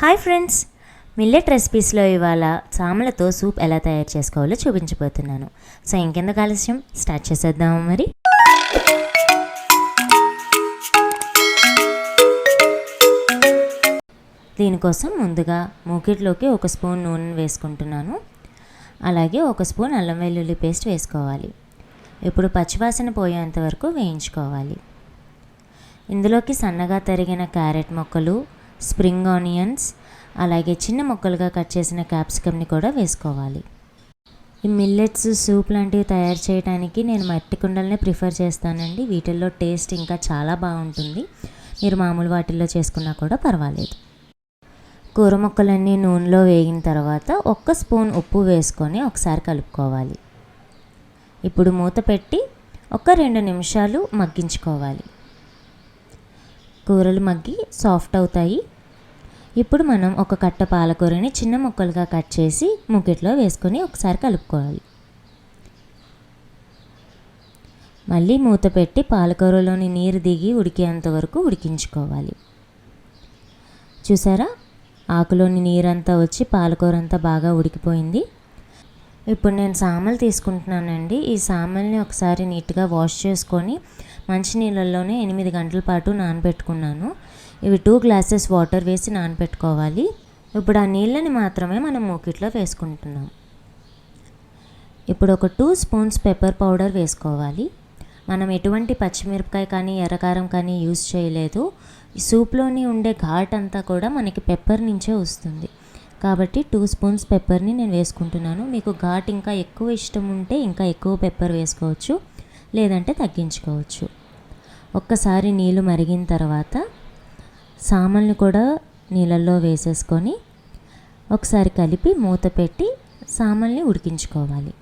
Hi friends. Millet రెసిపీస్లో ఇవాళ సామలతో soup ఎలా తయారు చేసుకోవాలో చూపించబోతున్నాను. సో ఇంకెందుకు ఆలస్యం? స్టార్ట్ చేసేద్దాము మరి? దీనికోసం ముందుగా మూకిట్లోకి ఒక స్పూన్ నూనె వేసుకుంటున్నాను. అలాగే ఒక స్పూన్ అల్లం వెల్లుల్లి పేస్ట్ వేసుకోవాలి. ఇప్పుడు పచ్చివాసన పోయేంత వరకు వేయించుకోవాలి. ఇందులోకి సన్నగా తరిగిన క్యారెట్ మొక్కలు స్ప్రింగ్ ఆనియన్స్ అలాగే చిన్న ముక్కలుగా కట్ చేసిన క్యాప్సికమ్ని కూడా వేసుకోవాలి. ఈ మిల్లెట్స్ సూప్ లాంటివి తయారు చేయడానికి నేను మట్టి కుండలనే ప్రిఫర్ చేస్తానండి. వీటిల్లో టేస్ట్ ఇంకా చాలా బాగుంటుంది. మీరు మామూలు వాటిల్లో చేసుకున్నా కూడా పర్వాలేదు. కూర ముక్కలన్నీ నూనెలో వేగిన తర్వాత ఒక్క స్పూన్ ఉప్పు వేసుకొని ఒకసారి కలుపుకోవాలి. ఇప్పుడు మూత పెట్టి ఒక రెండు నిమిషాలు మగ్గించుకోవాలి. కూరలు మగ్గి సాఫ్ట్ అవుతాయి. ఇప్పుడు మనం ఒక కట్ట పాలకూరని చిన్న ముక్కలుగా కట్ చేసి ముగ్గిట్లో వేసుకొని ఒకసారి కలుపుకోవాలి. మళ్ళీ మూత పెట్టి పాలకూరలోని నీరు దిగి ఉడికేంత వరకు ఉడికించుకోవాలి. చూసారా? ఆకులోని నీరంతా వచ్చి పాలకూర అంతా బాగా ఉడికిపోయింది. ఇప్పుడు నేను సామలు తీసుకుంటున్నానండి. ఈ సామల్ని ఒకసారి నీట్గా వాష్ చేసుకొని మంచినీళ్ళల్లోనే ఎనిమిది గంటల పాటు నానబెట్టుకున్నాను. ఇవి టూ గ్లాసెస్ వాటర్ వేసి నానబెట్టుకోవాలి. ఇప్పుడు ఆ నీళ్ళని మాత్రమే మనం మూకిట్లో వేసుకుంటున్నాం. ఇప్పుడు ఒక టూ స్పూన్స్ పెప్పర్ పౌడర్ వేసుకోవాలి. మనం ఎటువంటి పచ్చిమిరపకాయ కానీ ఎర్రకారం కానీ యూస్ చేయలేదు. ఈ సూప్లోని ఉండే ఘాట్ అంతా కూడా మనకి పెప్పర్ నుంచే వస్తుంది. కాబట్టి టూ స్పూన్స్ పెప్పర్ని నేను వేసుకుంటున్నాను. మీకు ఘాట్ ఇంకా ఎక్కువ ఇష్టం ఉంటే ఇంకా ఎక్కువ పెప్పర్ వేసుకోవచ్చు. లేదంటే తగ్గించుకోవచ్చు. ఒక్కసారి నీళ్ళు మరిగిన తర్వాత సామాన్లు కూడా నీళ్ళల్లో వేసేసుకొని ఒకసారి కలిపి మూత పెట్టి సామాన్ని ఉడికించుకోవాలి.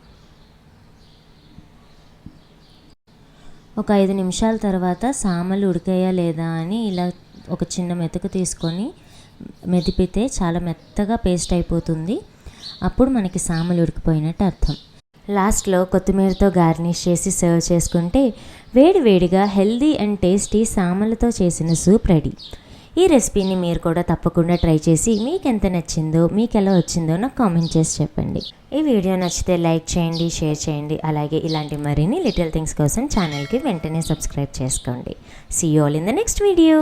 ఒక ఐదు నిమిషాల తర్వాత సామలు ఉడికాయా లేదా అని ఇలా ఒక చిన్న మెతుకు తీసుకొని మెదిపితే చాలా మెత్తగా పేస్ట్ అయిపోతుంది. అప్పుడు మనకి సామలు ఉడికిపోయినట్టు అర్థం. లాస్ట్లో కొత్తిమీరతో గార్నిష్ చేసి సర్వ్ చేసుకుంటే వేడి వేడిగా హెల్దీ అండ్ టేస్టీ సామలతో చేసిన సూప్ రెడీ. ఈ రెసిపీని మీరు కూడా తప్పకుండా ట్రై చేసి మీకు ఎంత నచ్చిందో మీకు ఎలా వచ్చిందో నాకు కామెంట్ చేసి చెప్పండి. ఈ వీడియో నచ్చితే లైక్ చేయండి షేర్ చేయండి. అలాగే ఇలాంటి మరిన్ని లిటిల్ థింగ్స్ కోసం ఛానల్కి వెంటనే సబ్స్క్రైబ్ చేసుకోండి. See all in the next video